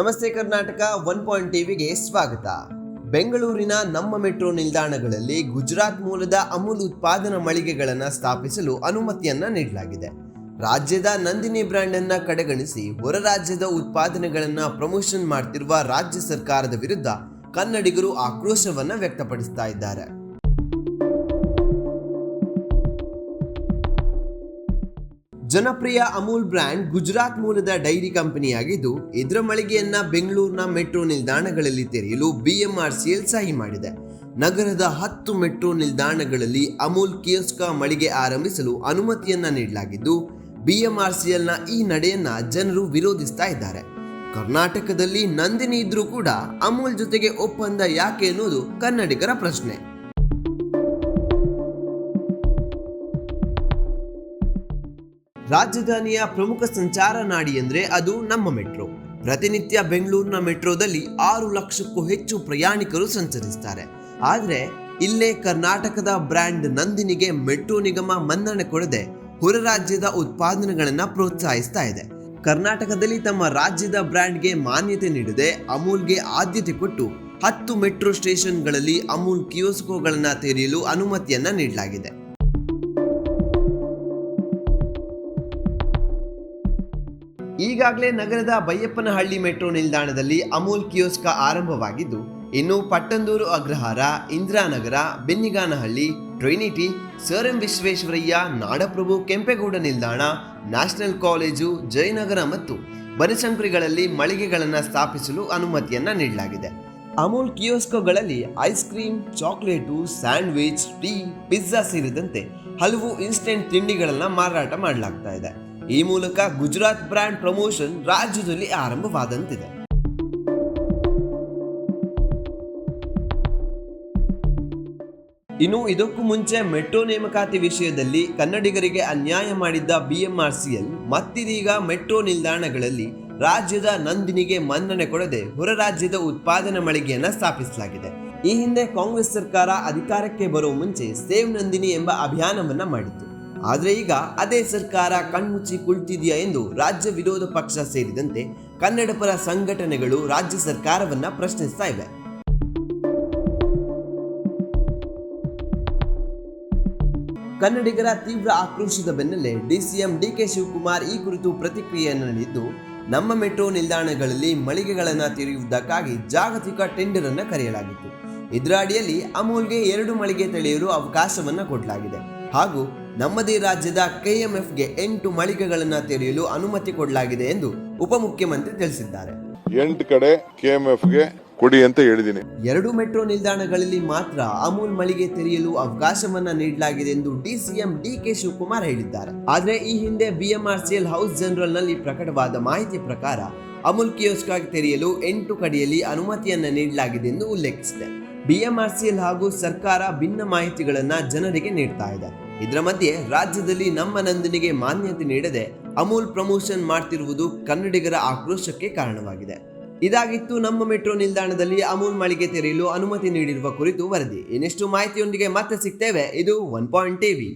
ನಮಸ್ತೆ Karnataka one point ಟಿವಿಗೆ ಸ್ವಾಗತ. ಬೆಂಗಳೂರಿನ ನಮ್ಮ ಮೆಟ್ರೋ ನಿಲ್ದಾಣಗಳಲ್ಲಿ ಗುಜರಾತ್ ಮೂಲದ ಅಮೂಲ್ ಉತ್ಪಾದನಾ ಮಳಿಗೆಗಳನ್ನು ಸ್ಥಾಪಿಸಲು ಅನುಮತಿಯನ್ನ ನೀಡಲಾಗಿದೆ. ರಾಜ್ಯದ ನಂದಿನಿ ಬ್ರ್ಯಾಂಡ್ ಅನ್ನ ಕಡೆಗಣಿಸಿ ಹೊರ ರಾಜ್ಯದ ಉತ್ಪಾದನೆಗಳನ್ನ ಪ್ರಮೋಷನ್ ಮಾಡ್ತಿರುವ ರಾಜ್ಯ ಸರ್ಕಾರದ ವಿರುದ್ಧ ಕನ್ನಡಿಗರು ಆಕ್ರೋಶವನ್ನ ವ್ಯಕ್ತಪಡಿಸ್ತಾ ಇದ್ದಾರೆ. ಜನಪ್ರಿಯ ಅಮೂಲ್ ಬ್ರ್ಯಾಂಡ್ ಗುಜರಾತ್ ಮೂಲದ ಡೈರಿ ಕಂಪನಿಯಾಗಿದ್ದು ಇದರ ಮಳಿಗೆಯನ್ನ ಬೆಂಗಳೂರಿನ ಮೆಟ್ರೋ ನಿಲ್ದಾಣಗಳಲ್ಲಿ ತೆರೆಯಲು ಬಿಎಂಆರ್ಸಿಎಲ್ ಸಹಿ ಮಾಡಿದೆ. ನಗರದ ಹತ್ತು ಮೆಟ್ರೋ ನಿಲ್ದಾಣಗಳಲ್ಲಿ ಅಮೂಲ್ ಕಿಯೋಸ್ಕ ಮಳಿಗೆ ಆರಂಭಿಸಲು ಅನುಮತಿಯನ್ನ ನೀಡಲಾಗಿದ್ದು ಬಿಎಂಆರ್ಸಿಎಲ್ನ ಈ ನಡೆಯನ್ನ ಜನರು ವಿರೋಧಿಸ್ತಾ ಇದ್ದಾರೆ. ಕರ್ನಾಟಕದಲ್ಲಿ ನಂದಿನಿ ಇದ್ರೂ ಕೂಡ ಅಮೂಲ್ ಜೊತೆಗೆ ಒಪ್ಪಂದ ಯಾಕೆ ಎನ್ನುವುದು ಕನ್ನಡಿಗರ ಪ್ರಶ್ನೆ. ರಾಜಧಾನಿಯ ಪ್ರಮುಖ ಸಂಚಾರ ನಾಡಿ ಎಂದರೆ ಅದು ನಮ್ಮ ಮೆಟ್ರೋ. ಪ್ರತಿನಿತ್ಯ ಬೆಂಗಳೂರಿನ ಮೆಟ್ರೋದಲ್ಲಿ ಆರು ಲಕ್ಷಕ್ಕೂ ಹೆಚ್ಚು ಪ್ರಯಾಣಿಕರು ಸಂಚರಿಸ್ತಾರೆ. ಆದರೆ ಇಲ್ಲೇ ಕರ್ನಾಟಕದ ಬ್ರ್ಯಾಂಡ್ ನಂದಿನಿಗೆ ಮೆಟ್ರೋ ನಿಗಮ ಮನ್ನಣೆ ಕೊಡದೆ ಹೊರ ರಾಜ್ಯದ ಉತ್ಪಾದನೆಗಳನ್ನು ಪ್ರೋತ್ಸಾಹಿಸ್ತಾ ಇದೆ. ಕರ್ನಾಟಕದಲ್ಲಿ ತಮ್ಮ ರಾಜ್ಯದ ಬ್ರ್ಯಾಂಡ್ಗೆ ಮಾನ್ಯತೆ ನೀಡದೆ ಅಮೂಲ್ಗೆ ಆದ್ಯತೆ ಕೊಟ್ಟು ಹತ್ತು ಮೆಟ್ರೋ ಸ್ಟೇಷನ್ಗಳಲ್ಲಿ ಅಮೂಲ್ ಕಿಯೋಸ್ಕೋಗಳನ್ನು ತೆರೆಯಲು ಅನುಮತಿಯನ್ನು ನೀಡಲಾಗಿದೆ. ಈಗಾಗಲೇ ನಗರದ ಬೈಯಪ್ಪನಹಳ್ಳಿ ಮೆಟ್ರೋ ನಿಲ್ದಾಣದಲ್ಲಿ ಅಮೂಲ್ ಕಿಯೋಸ್ಕ ಆರಂಭವಾಗಿದ್ದು, ಇನ್ನು Pattandur Agrahara, Indiranagar, Benniganahalli, Trinity, sir M Visvesvaraya, Nadaprabhu, Kempegowda ನಿಲ್ದಾಣ, ನ್ಯಾಷನಲ್ ಕಾಲೇಜು, ಜಯನಗರ ಮತ್ತು ಬನಶಂಕರಿಗಳಲ್ಲಿ ಮಳಿಗೆಗಳನ್ನು ಸ್ಥಾಪಿಸಲು ಅನುಮತಿಯನ್ನ ನೀಡಲಾಗಿದೆ. Amul ಕಿಯೋಸ್ಕೋಗಳಲ್ಲಿ ice cream chocolate, sandwich, tea, pizza ಸೇರಿದಂತೆ ಹಲವು ಇನ್ಸ್ಟೆಂಟ್ ತಿಂಡಿಗಳನ್ನು ಮಾರಾಟ ಮಾಡಲಾಗ್ತಾ ಇದೆ. ಈ ಮೂಲಕ ಗುಜರಾತ್ ಬ್ರ್ಯಾಂಡ್ ಪ್ರಮೋಷನ್ ರಾಜ್ಯದಲ್ಲಿ ಆರಂಭವಾದಂತಿದೆ. ಇನ್ನು ಇದಕ್ಕೂ ಮುಂಚೆ ಮೆಟ್ರೋ ನೇಮಕಾತಿ ವಿಷಯದಲ್ಲಿ ಕನ್ನಡಿಗರಿಗೆ ಅನ್ಯಾಯ ಮಾಡಿದ್ದ ಬಿಎಂಆರ್ಸಿಎಲ್ ಮತ್ತಿದೀಗ ಮೆಟ್ರೋ ನಿಲ್ದಾಣಗಳಲ್ಲಿ ರಾಜ್ಯದ ನಂದಿನಿಗೆ ಮನ್ನಣೆ ಕೊಡದೆ ಹೊರ ರಾಜ್ಯದ ಉತ್ಪಾದನಾ ಮಳಿಗೆಯನ್ನ ಸ್ಥಾಪಿಸಲಾಗಿದೆ. ಈ ಹಿಂದೆ ಕಾಂಗ್ರೆಸ್ ಸರ್ಕಾರ ಅಧಿಕಾರಕ್ಕೆ ಬರುವ ಮುಂಚೆ ಸೇವ್ ನಂದಿನಿ ಎಂಬ ಅಭಿಯಾನವನ್ನ ಮಾಡಿತ್ತು ಆದ್ರೆ ಈಗ ಅದೇ ಸರ್ಕಾರ ಕಣ್ಮುಚ್ಚಿ ಕುಳಿತಿದೆಯಾ ಎಂದು ರಾಜ್ಯ ವಿರೋಧ ಪಕ್ಷ ಸೇರಿದಂತೆ ಕನ್ನಡ ಪರ ಸಂಘಟನೆಗಳು ರಾಜ್ಯ ಸರ್ಕಾರವನ್ನ ಪ್ರಶ್ನಿಸ್ತಾ ಇವೆ. ಕನ್ನಡಿಗರ ತೀವ್ರ ಆಕ್ರೋಶದ ಬೆನ್ನಲ್ಲೇ ಡಿಸಿಎಂ ಡಿಕೆ ಶಿವಕುಮಾರ್ ಈ ಕುರಿತು ಪ್ರತಿಕ್ರಿಯೆಯನ್ನು ನೀಡಿದ್ದು, ನಮ್ಮ ಮೆಟ್ರೋ ನಿಲ್ದಾಣಗಳಲ್ಲಿ ಮಳಿಗೆಗಳನ್ನು ತೆರೆಯುವುದಕ್ಕಾಗಿ ಜಾಗತಿಕ ಟೆಂಡರ್ ಅನ್ನು ಕರೆಯಲಾಗಿತ್ತು. ಇದರ ಅಡಿಯಲ್ಲಿ ಅಮೂಲ್ಗೆ ಎರಡು ಮಳಿಗೆ ತೆಳೆಯಲು ಅವಕಾಶವನ್ನು ಕೊಡಲಾಗಿದೆ. ಹಾಗೂ ನಮ್ಮದೇ ರಾಜ್ಯದ ಕೆಎಂಎಫ್ಗೆ ಎಂಟು ಮಳಿಗೆಗಳನ್ನು ತೆರೆಯಲು ಅನುಮತಿ ಕೊಡಲಾಗಿದೆ ಎಂದು ಉಪಮುಖ್ಯಮಂತ್ರಿ ತಿಳಿಸಿದ್ದಾರೆ. ಎಂಟು ಕಡೆ ಕೆಎಂಎಫ್ಗೆ ಕೊಡಿ ಅಂತ ಹೇಳಿದ್ದೀನಿ. ಎರಡು ಮೆಟ್ರೋ ನಿಲ್ದಾಣಗಳಲ್ಲಿ ಮಾತ್ರ ಅಮೂಲ್ ಮಳಿಗೆ ತೆರೆಯಲು ಅವಕಾಶವನ್ನ ನೀಡಲಾಗಿದೆ ಎಂದು ಡಿಸಿಎಂ ಡಿಕೆ ಶಿವಕುಮಾರ್ ಹೇಳಿದ್ದಾರೆ. ಆದ್ರೆ ಈ ಹಿಂದೆ ಬಿಎಂಆರ್ಸಿಎಲ್ ಹೌಸ್ ಜನರಲ್ನಲ್ಲಿ ಪ್ರಕಟವಾದ ಮಾಹಿತಿ ಪ್ರಕಾರ ಅಮೂಲ್ ಕಿಯೋಸ್ಕ್ ತೆರೆಯಲು ಎಂಟು ಕಡೆಯಲ್ಲಿ ಅನುಮತಿಯನ್ನ ನೀಡಲಾಗಿದೆ ಎಂದು ಉಲ್ಲೇಖಿಸಿದೆ. ಬಿಎಂಆರ್ಸಿಎಲ್ ಹಾಗೂ ಸರ್ಕಾರ ಭಿನ್ನ ಮಾಹಿತಿಗಳನ್ನ ಜನರಿಗೆ ನೀಡ್ತಾ ಇದೆ. ಇದರ ಮಧ್ಯೆ ರಾಜ್ಯದಲ್ಲಿ ನಮ್ಮ ನಂದಿನಿಗೆ ಮಾನ್ಯತೆ ನೀಡದೆ ಅಮೂಲ್ ಪ್ರಮೋಷನ್ ಮಾಡ್ತಿರುವುದು ಕನ್ನಡಿಗರ ಆಕ್ರೋಶಕ್ಕೆ ಕಾರಣವಾಗಿದೆ. ಇದಾಗಿತ್ತು ನಮ್ಮ ಮೆಟ್ರೋ ನಿಲ್ದಾಣದಲ್ಲಿ ಅಮೂಲ್ ಮಳಿಗೆ ತೆರೆಯಲು ಅನುಮತಿ ನೀಡಿರುವ ಕುರಿತು ವರದಿ. ಇನ್ನಿಷ್ಟು ಮಾಹಿತಿಯೊಂದಿಗೆ ಮತ್ತೆ ಸಿಗ್ತೇವೆ. ಇದು ಒನ್ ಪಾಯಿಂಟ್ ಟಿವಿ.